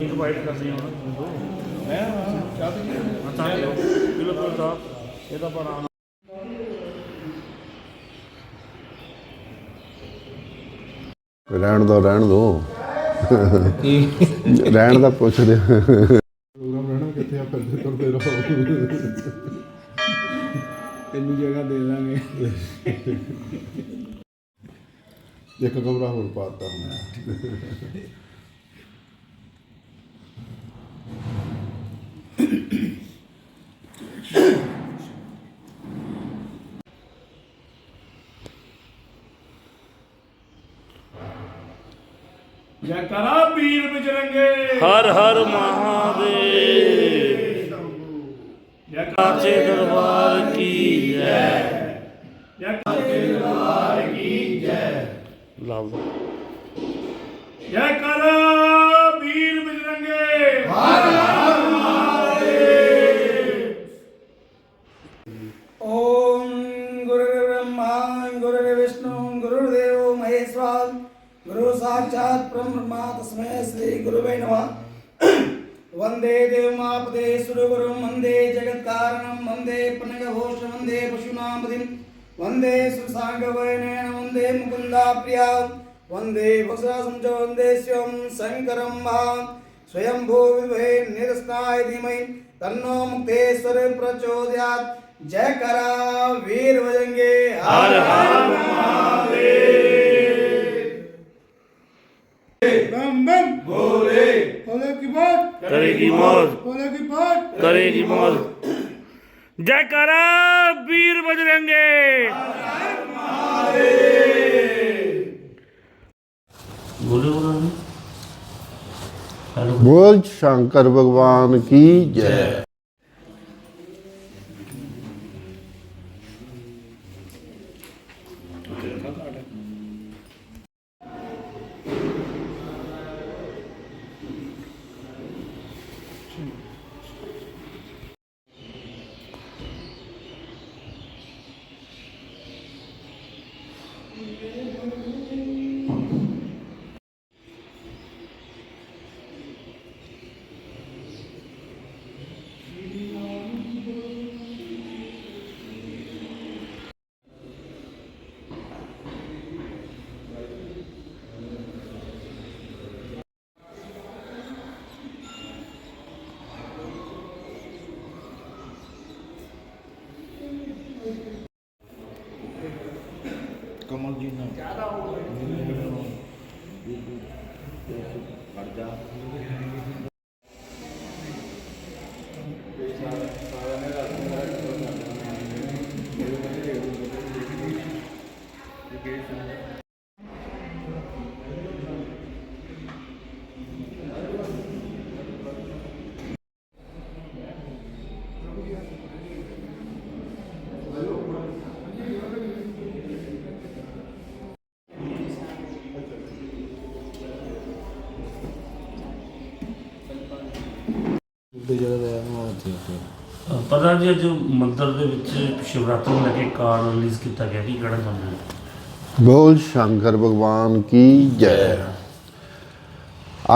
Invite ਕਰਨੀ ਮੈਂ ਬਿਲਕੁਲ ਇਹਦਾ ਪਰ ਰਹਿਣ ਦੋ ਰਹਿਣ ਦੋ। ਰਹਿਣ ਦਾ ਪੁੱਛਦੇ ਪ੍ਰੋਗਰਾਮ ਰਹਿਣਾ ਕਿੱਥੇ ਆ? ਫਿਰਦੇ ਤੁਰਦੇ ਰਹੋ ਤੈਨੂੰ ਜਗ੍ਹਾ ਦੇ ਦਾਂਗੇ। ਇੱਕ ਕਮਰਾ ਹੋਰ ਪਾਤਾ ਹੁਣ ਜੈਕਾਰਾ ਪੀਰ ਬਜਰੰਗੇ। ਹਰ ਹਰ ਮਹਾਦੇਵ। ਕਾਚੇ ਦਰਬਾਰ ਕੀ ਜੈ। ਜੈਕਾਰਾ ਕੀ ਜੈ ਲਾਲ ਦਾ ਜੈਕਾਰਾ वंदे सुसाङ्गवयनेन वंदे मुकुन्दा प्रिया वंदे वसुरासं च वंदे शिवं शङ्करं महा स्वयंभू विद्महे निरस्ताय धीमहि तन्नो मुक्तेश्वर प्रचोदयात् जय करा वीर बजंगे हर हर बम बम भोले भोले की बात करेगी मौज भोले की बात करेगी मौज ਜੈਕਾਰਾ ਵੀਰ ਬਜਰੰਗੇ। ਬੋਲੇ ਬੋਲ ਸ਼ੰਕਰ ਭਗਵਾਨ ਕੀ ਜੈ। ਕਮਲ ਜਗ੍ਹਾ ਦੇ ਮੈਂ ਉੱਥੇ ਉੱਥੇ ਪਤਾ ਜੀ ਅੱਜ ਮੰਦਿਰ ਦੇ ਵਿੱਚ ਸ਼ਿਵਰਾਤਰੀ ਨੂੰ ਲੈ ਕੇ ਕਾਰਡ ਰਿਲੀਜ਼ ਕੀਤਾ ਗਿਆ ਕੀ ਕਹਿਣਾ ਚਾਹੁੰਦੇ ਹੋ? ਬੋਲ ਸ਼ੰਕਰ ਭਗਵਾਨ ਕੀ ਜੈ।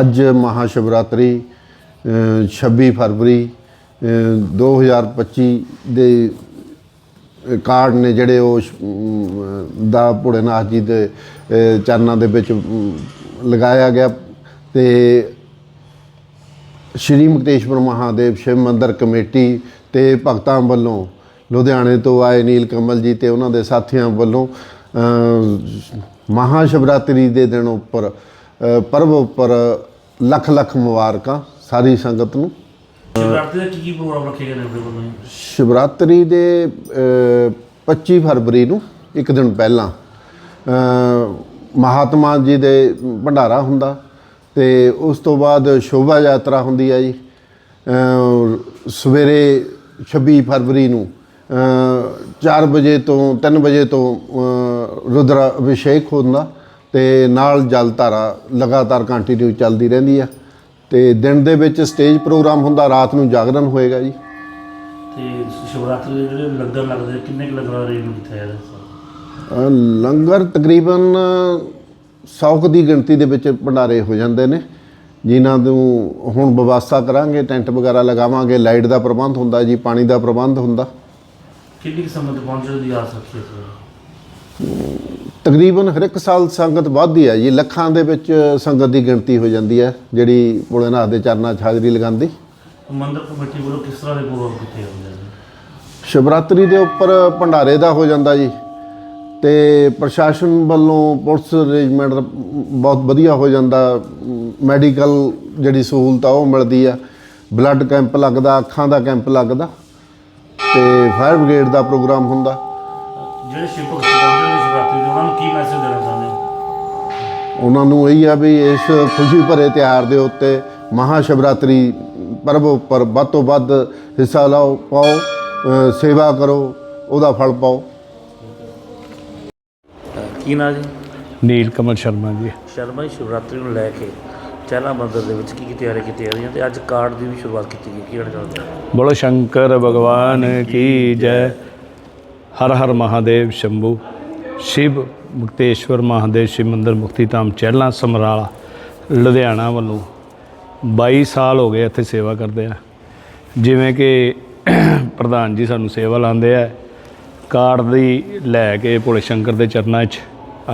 ਅੱਜ ਮਹਾਸ਼ਿਵਰਾਤਰੀ ਅ, 26 ਫਰਵਰੀ ਅ, 2025 ਦੇ ਕਾਰਡ ਨੇ ਜਿਹੜੇ ਉਹ ਸ਼- ਅਮ, ਦਾ ਭੋਲੇਨਾਥ ਜੀ ਦੇ ਅ, ਚਰਨਾਂ ਦੇ ਵਿੱਚ ਅਮ, ਲਗਾਇਆ ਗਿਆ ਤੇ ਸ਼੍ਰੀ ਮੁਕਤੇਸ਼ਵਰ ਮਹਾਦੇਵ ਸ਼ਿਵ ਮੰਦਰ ਕਮੇਟੀ ਤੇ ਭਗਤਾਂ ਵੱਲੋਂ ਲੁਧਿਆਣੇ ਤੋਂ ਆਏ ਨੀਲ ਕਮਲ ਜੀ ਤੇ ਉਹਨਾਂ ਦੇ ਸਾਥੀਆਂ ਵੱਲੋਂ ਮਹਾ ਸ਼ਿਵਰਾਤਰੀ ਦੇ ਦਿਨ ਉੱਪਰ ਅ, ਪਰਵ ਉੱਪਰ ਲੱਖ ਲੱਖ ਮੁਬਾਰਕਾਂ ਸਾਰੀ ਸੰਗਤ ਨੂੰ ਸ਼ਿਵਰਾਤਰੀ ਦਾ ਕੀ ਕੀ ਪ੍ਰੋਗਰਾਮ ਰੱਖੇ ਗਏ ਨੇ ਆਪਣੇ ਵੱਲੋਂ ਜੀ? ਸ਼ਿਵਰਾਤਰੀ ਦੇ ਅ, 25 ਫਰਵਰੀ ਨੂੰ ਇੱਕ ਦਿਨ ਪਹਿਲਾਂ ਮਹਾਤਮਾ ਜੀ ਦੇ ਭੰਡਾਰਾ ਹੁੰਦਾ ਤੇ ਉਸ ਤੋਂ ਬਾਅਦ ਸ਼ੋਭਾ ਯਾਤਰਾ ਹੁੰਦੀ ਹੈ ਜੀ। ਸਵੇਰੇ 26 ਫਰਵਰੀ ਨੂੰ 4 ਵਜੇ ਤੋਂ 3 ਵਜੇ ਤੋਂ ਰੁਦਰ ਅਭਿਸ਼ੇਕ ਹੁੰਦਾ ਤੇ ਨਾਲ ਜਲ ਧਾਰਾ ਲਗਾਤਾਰ ਕੰਟੀਨਿਊ ਚੱਲਦੀ ਰਹਿੰਦੀ ਆ। ਤੇ ਦਿਨ ਦੇ ਵਿੱਚ ਸਟੇਜ ਪ੍ਰੋਗਰਾਮ ਹੁੰਦਾ ਰਾਤ ਨੂੰ ਜਾਗਰਣ ਹੋਏਗਾ ਜੀ। ਤੇ ਸ਼ਿਵਰਾਤਰੀ ਦੇ ਜਿਹੜੇ ਲੰਗਰ ਲੱਗਦੇ ਕਿੰਨੇ ਕੁ ਲੰਗਰ ਅਰੇਂਜ ਕੀਤਾ ਜਾਂਦਾ ਲੰਗਰ ਤਕਰੀਬਨ 100 ਕੁ ਦੀ ਗਿਣਤੀ ਦੇ ਵਿੱਚ ਭੰਡਾਰੇ ਹੋ ਜਾਂਦੇ ਨੇ। ਜਿਨ੍ਹਾਂ ਨੂੰ ਹੁਣ ਵਿਵਸਥਾ ਕਰਾਂਗੇ ਟੈਂਟ ਵਗੈਰਾ ਲਗਾਵਾਂਗੇ ਲਾਈਟ ਦਾ ਪ੍ਰਬੰਧ ਹੁੰਦਾ ਜੀ ਪਾਣੀ ਦਾ ਪ੍ਰਬੰਧ ਹੁੰਦਾ। ਕਿੰਨੀ ਕੁ ਸੰਗਤ ਪਹੁੰਚਣ ਦੀ ਆਸ ਰੱਖੀ ਹੈ ਤਕਰੀਬਨ ਹਰ ਇੱਕ ਸਾਲ ਸੰਗਤ ਵੱਧਦੀ ਹੈ ਜੀ। ਲੱਖਾਂ ਦੇ ਵਿੱਚ ਸੰਗਤ ਦੀ ਗਿਣਤੀ ਹੋ ਜਾਂਦੀ ਹੈ ਜਿਹੜੀ ਭੋਲੇਨਾਥ ਦੇ ਚਰਨਾਂ 'ਚ ਹਾਜ਼ਰੀ ਲਗਾਉਂਦੀ। ਮੰਦਿਰ ਕਮੇਟੀ ਵੱਲੋਂ ਕਿਸ ਤਰ੍ਹਾਂ ਦੇ ਪ੍ਰੋਗਰਾਮ ਕੀਤੇ ਜਾਂਦੇ ਨੇ ਸ਼ਿਵਰਾਤਰੀ ਦੇ ਉੱਪਰ ਭੰਡਾਰੇ ਦਾ ਹੋ ਜਾਂਦਾ ਜੀ। ਤੇ ਪ੍ਰਸ਼ਾਸਨ ਵੱਲੋਂ ਪੁਲਿਸ ਅਰੇਂਜਮੈਂਟ ਬਹੁਤ ਵਧੀਆ ਹੋ ਜਾਂਦਾ। ਮੈਡੀਕਲ ਜਿਹੜੀ ਸਹੂਲਤ ਆ ਉਹ ਮਿਲਦੀ ਆ। ਬਲੱਡ ਕੈਂਪ ਲੱਗਦਾ ਅੱਖਾਂ ਦਾ ਕੈਂਪ ਲੱਗਦਾ ਤੇ ਫਾਇਰ ਬ੍ਰਿਗੇਡ ਦਾ ਪ੍ਰੋਗਰਾਮ ਹੁੰਦਾ। ਜਿਹੜੇ ਸ਼ਿਵ ਭਗਤ ਪਹੁੰਚੇ ਨੇ ਸ਼ਿਵਰਾਤਰੀ ਤੇ ਉਹਨਾਂ ਨੂੰ ਕੀ ਮੈਸੇਜ ਦੇਣਾ ਚਾਹੁੰਦੇ ਹੋ? ਉਹਨਾਂ ਨੂੰ ਇਹੀ ਆ ਵੀ ਇਸ ਖੁਸ਼ੀ ਭਰੇ ਤਿਉਹਾਰ ਦੇ ਉੱਤੇ ਮਹਾ ਸ਼ਿਵਰਾਤਰੀ ਪਰਬ ਉੱਪਰ ਵੱਧ ਤੋਂ ਵੱਧ ਹਿੱਸਾ ਲਓ ਪਾਓ ਅ, ਸੇਵਾ ਕਰੋ ਉਹਦਾ ਫਲ ਪਾਓ। ਕੀ ਨਾਂ ਜੀ? ਨੀਲ ਕਮਲ ਸ਼ਰਮਾ ਜੀ। ਸ਼ਰਮਾ ਜੀ ਸ਼ਿਵਰਾਤਰੀ ਨੂੰ ਲੈ ਕੇ ਚਹਿਲਾ ਮੰਦਿਰ ਦੇ ਵਿੱਚ ਕੀ ਕੀ ਤਿਆਰੀ ਕੀਤੀ ਜਾ ਰਹੀਆਂ ਤੇ ਅੱਜ ਕਾਰਡ ਦੀ ਵੀ ਸ਼ੁਰੂਆਤ ਕੀਤੀ ਗਈ ਕੀ ਚਾਹੁੰਦੇ ਹੋ ਬੋਲੋ ਸ਼ੰਕਰ ਭਗਵਾਨ ਕੀ ਜੈ। ਹਰ ਹਰ ਮਹਾਦੇਵ ਸ਼ੰਭੂ। ਸ਼ਿਵ ਮੁਕਤੇਸ਼ਵਰ ਮਹਾਦੇਵ ਸ਼ਿਵ ਮੰਦਿਰ ਮੁਕਤੀ ਧਾਮ ਚਹਿਲਾਂ ਸਮਰਾਲਾ ਲੁਧਿਆਣਾ ਵੱਲੋਂ 22 ਸਾਲ ਹੋ ਗਏ ਇੱਥੇ ਸੇਵਾ ਕਰਦੇ ਆ। ਜਿਵੇਂ ਕਿ ਪ੍ਰਧਾਨ ਜੀ ਸਾਨੂੰ ਸੇਵਾ ਲਾਉਂਦੇ ਆ। ਕਾਰਡ ਦੀ ਲੈ ਕੇ ਭੋਲੇ ਸ਼ੰਕਰ ਦੇ ਚਰਨਾਂ 'ਚ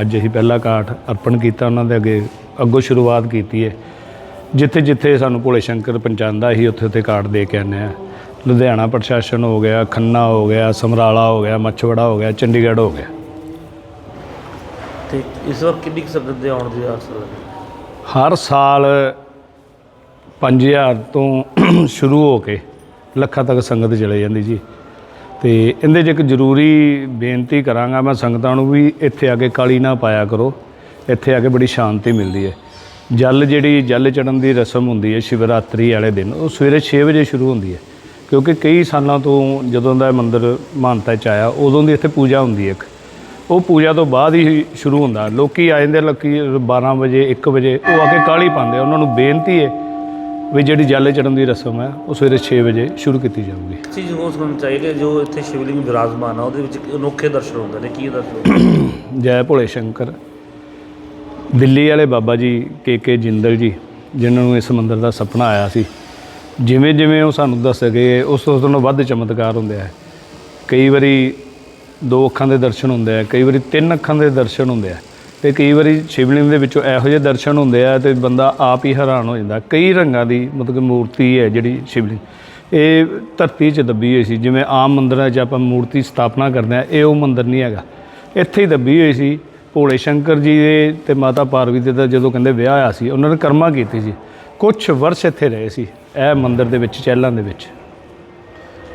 ਅੱਜ ਅਸੀਂ ਪਹਿਲਾ ਕਾਰਡ ਅਰਪਣ ਕੀਤਾ ਉਹਨਾਂ ਦੇ ਅੱਗੇ ਅੱਗੋਂ ਸ਼ੁਰੂਆਤ ਕੀਤੀ ਹੈ ਜਿੱਥੇ ਜਿੱਥੇ ਸਾਨੂੰ ਭੋਲੇ ਸ਼ੰਕਰ ਪਹੁੰਚਾਉਂਦਾ ਸੀ ਉੱਥੇ ਉੱਥੇ ਕਾਰਡ ਦੇ ਕੇ ਆਉਂਦੇ ਆ ਲੁਧਿਆਣਾ ਪ੍ਰਸ਼ਾਸਨ ਹੋ ਗਿਆ ਖੰਨਾ ਹੋ ਗਿਆ ਸਮਰਾਲਾ ਹੋ ਗਿਆ ਮੱਛਵੜਾ ਹੋ ਗਿਆ ਚੰਡੀਗੜ੍ਹ ਹੋ ਗਿਆ। ਤੇ ਇਸ ਵਾਰ ਕਿੰਨੀ ਕੁ ਸੰਗਤ ਦੇ ਆਉਣ ਦੀ ਆਸ ਹਰ ਸਾਲ 5000 ਤੋਂ ਸ਼ੁਰੂ ਹੋ ਕੇ ਲੱਖਾਂ ਤੱਕ ਸੰਗਤ ਚਲੇ ਜਾਂਦੀ ਜੀ। ਤੇ ਇਹਦੇ 'ਚ ਇੱਕ ਜ਼ਰੂਰੀ ਬੇਨਤੀ ਕਰਾਂਗਾ ਮੈਂ ਸੰਗਤਾਂ ਨੂੰ ਵੀ ਇੱਥੇ ਆ ਕੇ ਕਾਲੀ ਨਾ ਪਾਇਆ ਕਰੋ। ਇੱਥੇ ਆ ਕੇ ਬੜੀ ਸ਼ਾਂਤੀ ਮਿਲਦੀ ਹੈ ਜਲ ਜਿਹੜੀ ਜਲ ਚੜਨ ਦੀ ਰਸਮ ਹੁੰਦੀ ਹੈ ਸ਼ਿਵਰਾਤਰੀ ਵਾਲੇ ਦਿਨ, ਉਹ ਸਵੇਰੇ 6 ਵਜੇ ਸ਼ੁਰੂ ਹੁੰਦੀ ਹੈ ਕਿਉਂਕਿ ਕਈ ਸਾਲਾਂ ਤੋਂ ਜਦੋਂ ਦਾ ਇਹ ਮੰਦਿਰ ਮਾਨਤਾ ਚ ਆਇਆ, ਉਦੋਂ ਦੀ ਇੱਥੇ ਪੂਜਾ ਹੁੰਦੀ ਹੈ ਇੱਕ। ਉਹ ਪੂਜਾ ਤੋਂ ਬਾਅਦ ਹੀ ਸ਼ੁਰੂ ਹੁੰਦਾ। ਲੋਕੀ ਆ ਜਾਂਦੇ ਲੋਕੀ 12 ਵਜੇ 1 ਵਜੇ, ਉਹ ਆ ਕੇ ਕਾਲੀ ਪਾਉਂਦੇ ਆ। ਉਹਨਾਂ ਨੂੰ ਬੇਨਤੀ ਹੈ ਵੀ ਜਿਹੜੀ ਜਲ ਚੜਨ ਦੀ ਰਸਮ ਹੈ ਉਹ ਸਵੇਰੇ 6 ਵਜੇ ਸ਼ੁਰੂ ਕੀਤੀ ਜਾਊਗੀ। ਚੀਜ਼ ਹੋਰ ਸੁਣਨੀ ਚਾਹੀਦੀ ਜੋ ਇੱਥੇ ਸ਼ਿਵਲਿੰਗ ਵਿਰਾਜਮਾਨ ਆ ਉਹਦੇ ਵਿੱਚ ਅਨੋਖੇ ਦਰਸ਼ਨ ਹੁੰਦੇ ਨੇ ਕੀ ਦਰਸ਼ਨ ਜੈ ਭੋਲੇ ਸ਼ੰਕਰ। ਦਿੱਲੀ ਵਾਲੇ ਬਾਬਾ ਜੀ ਕੇ ਕੇ ਜਿੰਦਲ ਜੀ ਜਿਨ੍ਹਾਂ ਨੂੰ ਇਸ ਮੰਦਿਰ ਦਾ ਸੁਪਨਾ ਆਇਆ ਸੀ ਜਿਵੇਂ ਜਿਵੇਂ ਉਹ ਸਾਨੂੰ ਦੱਸ ਗਏ ਉਸ ਤੋਂ ਉਸ ਤੋਂ ਵੱਧ ਚਮਤਕਾਰ ਹੁੰਦੇ ਆ। ਕਈ ਵਾਰੀ ਦੋ ਅੱਖਾਂ ਦੇ ਦਰਸ਼ਨ ਹੁੰਦੇ ਆ ਕਈ ਵਾਰੀ ਤਿੰਨ ਅੱਖਾਂ ਦੇ ਦਰਸ਼ਨ ਹੁੰਦੇ ਆ। ਤੇ ਕਈ ਵਾਰੀ ਸ਼ਿਵਲਿੰਗ ਦੇ ਵਿੱਚੋਂ ਇਹੋ ਜਿਹੇ ਦਰਸ਼ਨ ਹੁੰਦੇ ਆ ਤੇ ਬੰਦਾ ਆਪ ਹੀ ਹੈਰਾਨ ਹੋ ਜਾਂਦਾ। ਕਈ ਰੰਗਾਂ ਦੀ ਮਤਲਬ ਕਿ ਮੂਰਤੀ ਹੈ ਜਿਹੜੀ ਸ਼ਿਵਲਿੰਗ। ਇਹ ਧਰਤੀ 'ਚ ਦੱਬੀ ਹੋਈ ਸੀ, ਜਿਵੇਂ ਆਮ ਮੰਦਰਾਂ 'ਚ ਆਪਾਂ ਮੂਰਤੀ ਸਥਾਪਨਾ ਕਰਦੇ ਆ ਇਹ ਉਹ ਮੰਦਰ ਨਹੀਂ ਹੈਗਾ। ਇੱਥੇ ਹੀ ਦੱਬੀ ਹੋਈ ਸੀ, ਭੋਲੇ ਸ਼ੰਕਰ ਜੀ ਦੇ ਤੇ ਮਾਤਾ ਪਾਰਵਤੀ ਦਾ ਜਦੋਂ ਕਹਿੰਦੇ ਵਿਆਹ ਆਇਆ ਸੀ, ਉਹਨਾਂ ਨੇ ਕਰਮਾ ਕੀਤੀ ਸੀ। ਕੁਝ ਵਰਸ਼ ਇੱਥੇ ਰਹੇ ਸੀ, ਇਹ ਮੰਦਿਰ ਦੇ ਵਿੱਚ, ਚਹਿਲਾਂ ਦੇ ਵਿੱਚ।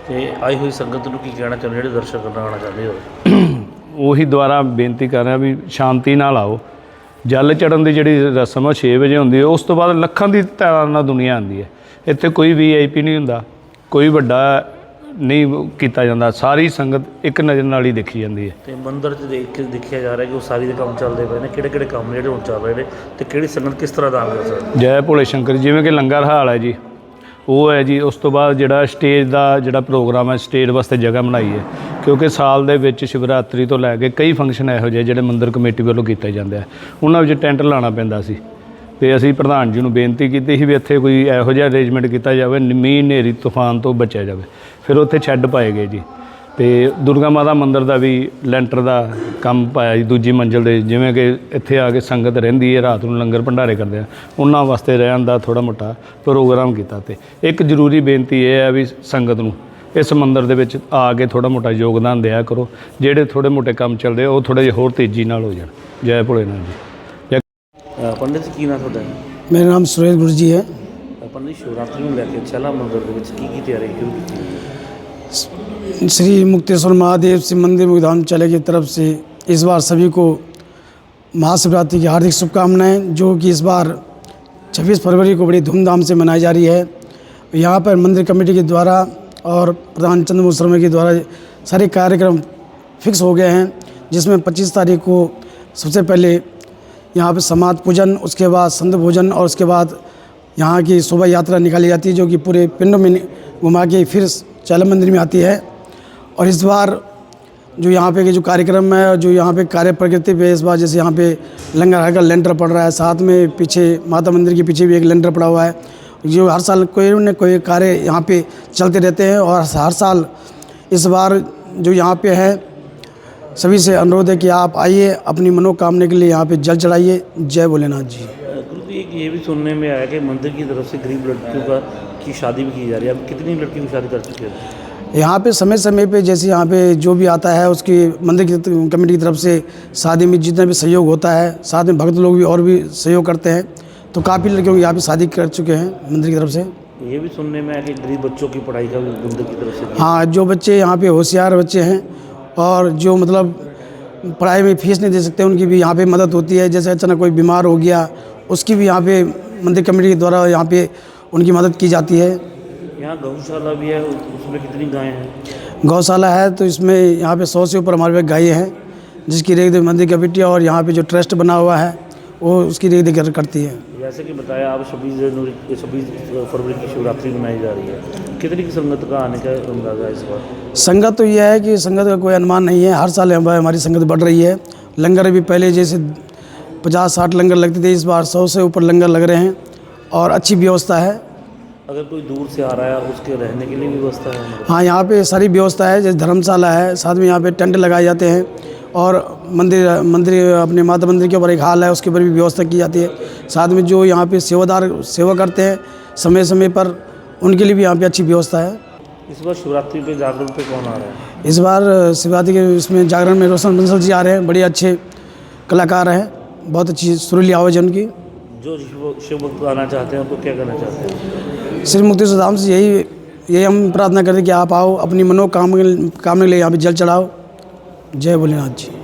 ਤੇ ਆਈ ਹੋਈ ਸੰਗਤ ਨੂੰ ਕੀ ਕਹਿਣਾ ਚਾਹੁੰਦੇ ਜਿਹੜੇ ਦਰਸ਼ਨ ਕਰਨ ਆਉਣਾ ਚਾਹੁੰਦੇ ਹੋ? ਉਹੀ ਦੁਆਰਾ ਬੇਨਤੀ ਕਰ ਰਿਹਾ ਵੀ ਸ਼ਾਂਤੀ ਨਾਲ ਆਓ। ਜਲ ਚੜਨ ਦੀ ਜਿਹੜੀ ਰਸਮ ਆ 6 ਵਜੇ ਹੁੰਦੀ ਹੈ ਉਸ ਤੋਂ ਬਾਅਦ ਲੱਖਾਂ ਦੀ ਤਾਦਾਦ ਨਾਲ ਦੁਨੀਆ ਆਉਂਦੀ ਹੈ। ਇੱਥੇ ਕੋਈ ਵੀਆਈਪੀ ਨਹੀਂ ਹੁੰਦਾ ਕੋਈ ਵੱਡਾ ਨਹੀਂ ਕੀਤਾ ਜਾਂਦਾ ਸਾਰੀ ਸੰਗਤ ਇੱਕ ਨਜ਼ਰ ਨਾਲ ਹੀ ਦੇਖੀ ਜਾਂਦੀ ਹੈ। ਤੇ ਮੰਦਿਰ 'ਚ ਦੇਖ ਕੇ ਦੇਖਿਆ ਜਾ ਰਿਹਾ ਕਿ ਉਹ ਸਾਰੀ ਦੇ ਕੰਮ ਚੱਲਦੇ ਪਏ ਨੇ ਕਿਹੜੇ ਕਿਹੜੇ ਕੰਮ ਜਿਹੜੇ ਹੁਣ ਚੱਲ ਰਹੇ ਨੇ ਤੇ ਕਿਹੜੀ ਸੰਗਤ ਕਿਸ ਤਰ੍ਹਾਂ ਦਾਨ ਕਰ ਸਕਦੀ ਜੈ ਭੋਲੇ ਸ਼ੰਕਰ ਜਿਵੇਂ ਕਿ ਲੰਗਰ ਹਾਲ ਹੈ ਜੀ ਉਹ ਹੈ ਜੀ, ਉਸ ਤੋਂ ਬਾਅਦ ਜਿਹੜਾ ਸਟੇਜ ਦਾ ਜਿਹੜਾ ਪ੍ਰੋਗਰਾਮ ਹੈ, ਸਟੇਜ ਵਾਸਤੇ ਜਗ੍ਹਾ ਬਣਾਈ ਹੈ। ਕਿਉਂਕਿ ਸਾਲ ਦੇ ਵਿੱਚ ਸ਼ਿਵਰਾਤਰੀ ਤੋਂ ਲੈ ਕੇ ਕਈ ਫੰਕਸ਼ਨ ਇਹੋ ਜਿਹੇ ਜਿਹੜੇ ਮੰਦਿਰ ਕਮੇਟੀ ਵੱਲੋਂ ਕੀਤੇ ਜਾਂਦੇ ਆ। ਉਹਨਾਂ ਵਿੱਚ ਟੈਂਟ ਲਾਣਾ ਪੈਂਦਾ ਸੀ। ਤੇ ਅਸੀਂ ਪ੍ਰਧਾਨ ਜੀ ਨੂੰ ਬੇਨਤੀ ਕੀਤੀ ਸੀ ਵੀ ਇੱਥੇ ਕੋਈ ਇਹੋ ਜਿਹਾ ਅਰੇਂਜਮੈਂਟ ਕੀਤਾ ਜਾਵੇ, ਮੀਂਹ, ਹਨੇਰੀ, ਤੂਫਾਨ ਤੋਂ ਬਚਿਆ ਜਾਵੇ। ਫਿਰ ਉੱਥੇ ਛੱਡ ਪਾਏ ਗਏ ਜੀ। ਤੇ ਦੁਰਗਾ ਮਾਤਾ ਮੰਦਿਰ ਦਾ ਵੀ ਲੈਂਟਰ ਦਾ ਕੰਮ ਪਾਇਆ ਜੀ ਦੂਜੀ ਮੰਜ਼ਲ ਦੇ ਜਿਵੇਂ ਕਿ ਇੱਥੇ ਆ ਕੇ ਸੰਗਤ ਰਹਿੰਦੀ ਹੈ ਰਾਤ ਨੂੰ ਲੰਗਰ ਭੰਡਾਰੇ ਕਰਦੇ ਆ ਉਹਨਾਂ ਵਾਸਤੇ ਰਹਿਣ ਦਾ ਥੋੜਾ ਮੋਟਾ ਪ੍ਰੋਗਰਾਮ ਕੀਤਾ ਤੇ। ਇੱਕ ਜ਼ਰੂਰੀ ਬੇਨਤੀ ਇਹ ਹੈ ਵੀ ਸੰਗਤ ਨੂੰ ਇਸ ਮੰਦਿਰ ਦੇ ਵਿੱਚ ਆ ਕੇ ਥੋੜਾ ਮੋਟਾ ਯੋਗਦਾਨ ਦਿਆ ਕਰੋ ਜਿਹੜੇ ਥੋੜੇ ਮੋਟੇ ਕੰਮ ਚੱਲਦੇ ਉਹ ਥੋੜੇ ਜਿਹਾ ਹੋਰ ਤੇਜ਼ੀ ਨਾਲ ਹੋ ਜਾਣ। ਜੈ ਭੋਲੇਨਾਥ ਜੀ। ਪੰਡਿਤ ਕੀ ਨਾਮ ਤੁਹਾਡਾ? ਮੇਰਾ ਨਾਮ ਸੁਰੇਸ਼ ਗੁਰੂ ਜੀ ਹੈ ਪੰਡਿਤ ਸ਼ਿਵਰਾਤਰੀ ਨੂੰ ਲੈ ਕੇ ਚਲਾ ਮੰਦਿਰ ਦੇ ਵਿੱਚ ਕੀ ਕੀ ਤਿਆਰੀ ਕੀਤੀ? श्री मुक्तेश्वर महादेव शिव मंदिर मुक्धाम चले की तरफ़ से इस बार सभी को महाशिवरात्रि की हार्दिक शुभकामनाएँ, जो कि इस बार 26 फरवरी को बड़ी धूमधाम से मनाई जा रही है। यहाँ पर मंदिर कमेटी के द्वारा और प्रधान चंद्रमोहन शर्मा के द्वारा सारे कार्यक्रम फिक्स हो गए हैं, जिसमें 25 तारीख को सबसे पहले यहाँ पर समाज पूजन, उसके बाद संत भोजन और उसके बाद यहाँ की शोभा यात्रा निकाली जाती है, जो कि पूरे पिंड में घुमा के फिर चैला मंदिर में आती है और इस बार जो यहाँ पे के जो कार्यक्रम है और जो यहाँ पे कार्य प्रकृति पे इस बार जैसे यहाँ पे लंगर हर का लेंटर पड़ रहा है, साथ में पीछे माता मंदिर के पीछे भी एक लेंटर पड़ा हुआ है। जो हर साल कोई न कोई कार्य यहाँ पे चलते रहते हैं और हर साल इस बार जो यहाँ पे है, सभी से अनुरोध है कि आप आइए, अपनी मनोकामना के लिए यहाँ पे जल चढ़ाइए। जय भोलेनाथ जी। ये भी सुनने में आया कि मंदिर की तरफ़ से गरीब लड़कियों का की शादी भी की जा रही है? अब कितनी लड़कियों की शादी कर चुके हैं? यहाँ पे समय समय पे जैसे यहाँ पे जो भी आता है उसकी मंदिर की कमेटी की तरफ़ से शादी में जितना भी सहयोग होता है साथ में भक्त लोग भी और भी सहयोग करते हैं। तो काफ़ी लड़कियों की यहाँ पे शादी कर चुके हैं मंदिर की तरफ़ से। ये भी सुनने में आया कि गरीब बच्चों की पढ़ाई का भी मंदिर की तरफ़ से हाँ जो बच्चे यहाँ पे होशियार बच्चे हैं और जो मतलब पढ़ाई में फ़ीस नहीं दे सकते उनकी भी यहाँ पे मदद होती है। जैसे अचानक कोई बीमार हो गया उसकी भी यहाँ पे मंदिर कमेटी के द्वारा यहाँ पे उनकी मदद की जाती है। यहाँ गौशाला भी है उसमें कितनी गायें हैं? गौशाला है तो इसमें यहाँ पे सौ से ऊपर हमारे पे गायें हैं जिसकी रेख देख मंदिर कमेटी और यहाँ पे जो ट्रस्ट बना हुआ है वो उसकी रेख देख करती है। जैसे कि बताया अब छब्बीस जनवरी छब्बीस फरवरी की शिवरात्रि मनाई जा रही है। कितनी की संगत का आने का अंदाज़ा है इस बार? संगत तो यह है कि संगत का कोई अनुमान नहीं है। हर साल हमारी हमारी संगत बढ़ रही है। लंगर भी पहले जैसे पचास साठ लंगर लगते थे इस बार सौ से ऊपर लंगर लग रहे हैं। और अच्छी व्यवस्था है। अगर कोई दूर से आ रहा है उसके रहने के लिए व्यवस्था है? हाँ यहाँ पे सारी व्यवस्था है जैसे धर्मशाला है साथ में यहाँ पे टेंट लगाए जाते हैं और मंदिर मंदिर अपने माता मंदिर के ऊपर एक हाल है उसके ऊपर भी व्यवस्था की जाती है। साथ में जो यहाँ पे सेवादार सेवा करते हैं समय समय पर उनके लिए भी यहाँ पे अच्छी व्यवस्था है। इस बार शिवरात्रि पे जागरण पे कौन आ रहा है? इस बार शिवरात्रि के इसमें जागरण में रोशन बंसल जी आ रहे हैं बड़े अच्छे कलाकार हैं बहुत अच्छी सुरीली आवाज़ है उनकी। जो शिव भक्त आना चाहते हैं, उनको क्या करना चाहते हैं? श्री मुक्ति सुधाम से यही यही हम प्रार्थना करें कि आप आओ, अपनी मनोकामना कामना के लिए यहाँ पे जल चढ़ाओ। जय भोलेनाथ जी।